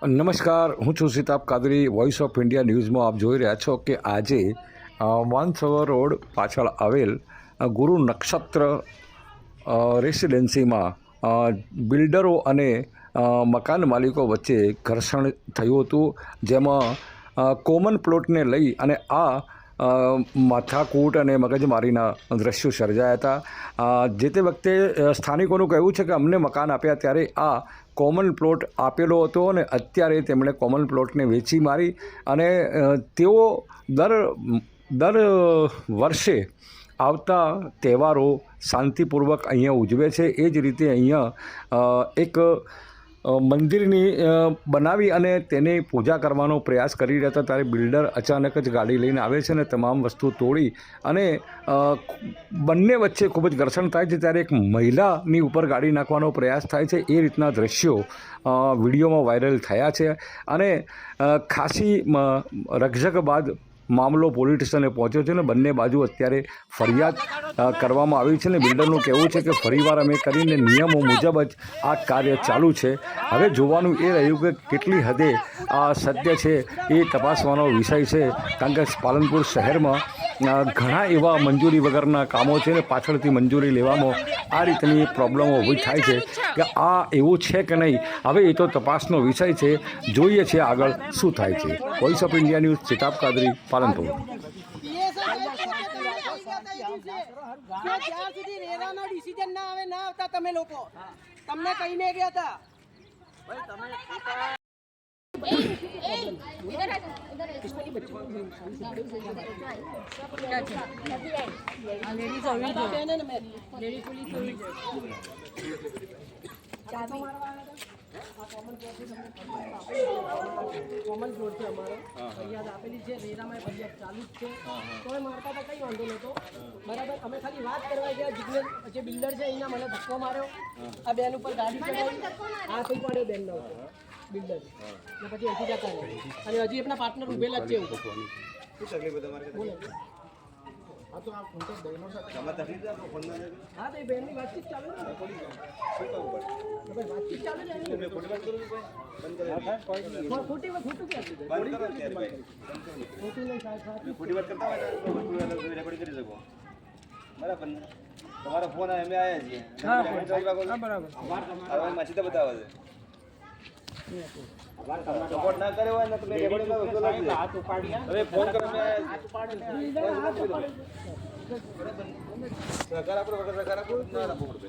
નમસ્કાર, હું છું Sitab Kadri voice of India ન્યૂઝમાં આપ જોઈ રહ્યા છો કે આજે માનસરોવર રોડ પાછળ આવેલ ગુરુ નક્ષત્ર રેસિડેન્સીમાં બિલ્ડરો અને મકાન માલિકો વચ્ચે ઘર્ષણ થયું હતું, જેમાં કોમન પ્લોટને લઈ અને આ માથાકૂટ અને મગજમારીના દ્રશ્યો સર્જાયા હતા. જે તે વખતે સ્થાનિકોનું કહેવું છે કે અમને મકાન આપ્યા ત્યારે આ કોમન પ્લોટ આપેલો હતો અને અત્યારે તેમણે કોમન પ્લોટને વેચી મારી અને તેઓ દર દર વર્ષે આવતા તહેવારો શાંતિપૂર્વક અહીંયા ઉજવે છે. એ જ રીતે અહીંયા એક મંદિરની બનાવી અને તેની પૂજા કરવાનો પ્રયાસ કરી રહ્યા હતા. ત્યારે બિલ્ડર અચાનક જ ગાડી લઈને આવે છે અને તમામ વસ્તુ તોડી અને બંને વચ્ચે ખૂબ જ ઘર્ષણ થાય છે. ત્યારે એક મહિલાની ઉપર ગાડી નાખવાનો પ્રયાસ થાય છે. એ રીતના દ્રશ્યો વિડીયોમાં વાયરલ થયા છે. અને ખાસી રક્ષક બાદ મામલો પોલીસ સ્ટેશને પહોંચ્યો છે અને બંને બાજુ અત્યારે ફરિયાદ કરવામાં આવી છે અને બિલ્ડરનું કહેવું છે કે ફરીવાર અમે કરીને નિયમો મુજબ જ આ કાર્ય ચાલુ છે. હવે જોવાનું એ રહ્યું કે કેટલી હદે આ સત્ય છે એ તપાસવાનો વિષય છે. કારણ કે પાલનપુર શહેરમાં ઘણા એવા મંજૂરી વગરના કામો છે ને પાછળથી મંજૂરી લેવામાં આ રીતની પ્રોબ્લેમો ઊભી થાય છે કે આ એવું છે કે નહીં? હવે એ તો તપાસનો વિષય છે. જોઈએ છે આગળ શું થાય છે. Voice of India news ચિતાબ Kadri Palanpur. જ્યાં સુધી રેરાનો ડિસિઝન ના આવે ના આવતા તમે લોકો. તમને કહીને ગયા હતા. કોમન પ્લોટ છે અમારો ફરિયાદ આપેલી છે રેરામાં ફરિયાદ ચાલુ જ છે તોય મારતા હતા કંઈ વાંધો નહોતો બરાબર અમે ખાલી વાત કરવા ગયા જિગ્નેશ જે બિલ્ડર છે એના મને ધક્કો માર્યો આ બેન ઉપર ગાડી ચડાવી. આ કોઈ પડ્યો બેન નો બિલ્ડર. ને પછી અહીંથી જતા રહે. અને હજી એમના પાર્ટનર ઉભેલા જ છે એવું. બોલો. હા તો આ કોન્ટેક્ટ બહેનો સાથે. હા તો બહેનની વાતચીત ચાલે ને. વાતચીત ચાલે છે ખોટી ખોટું ક્યાં ખોટું નહીં સાહેબ ખોટી વાત કરતા હોય ને તો ખોટી વાત રેકોર્ડિંગ કરી શકો. બરાબર ને? તમારો ફોન અમે આવ્યા છીએ. હા બરાબર. હવે માછી તો બતાવે છે. સહકાર આપો સહકાર આપો ના રાખવું પડે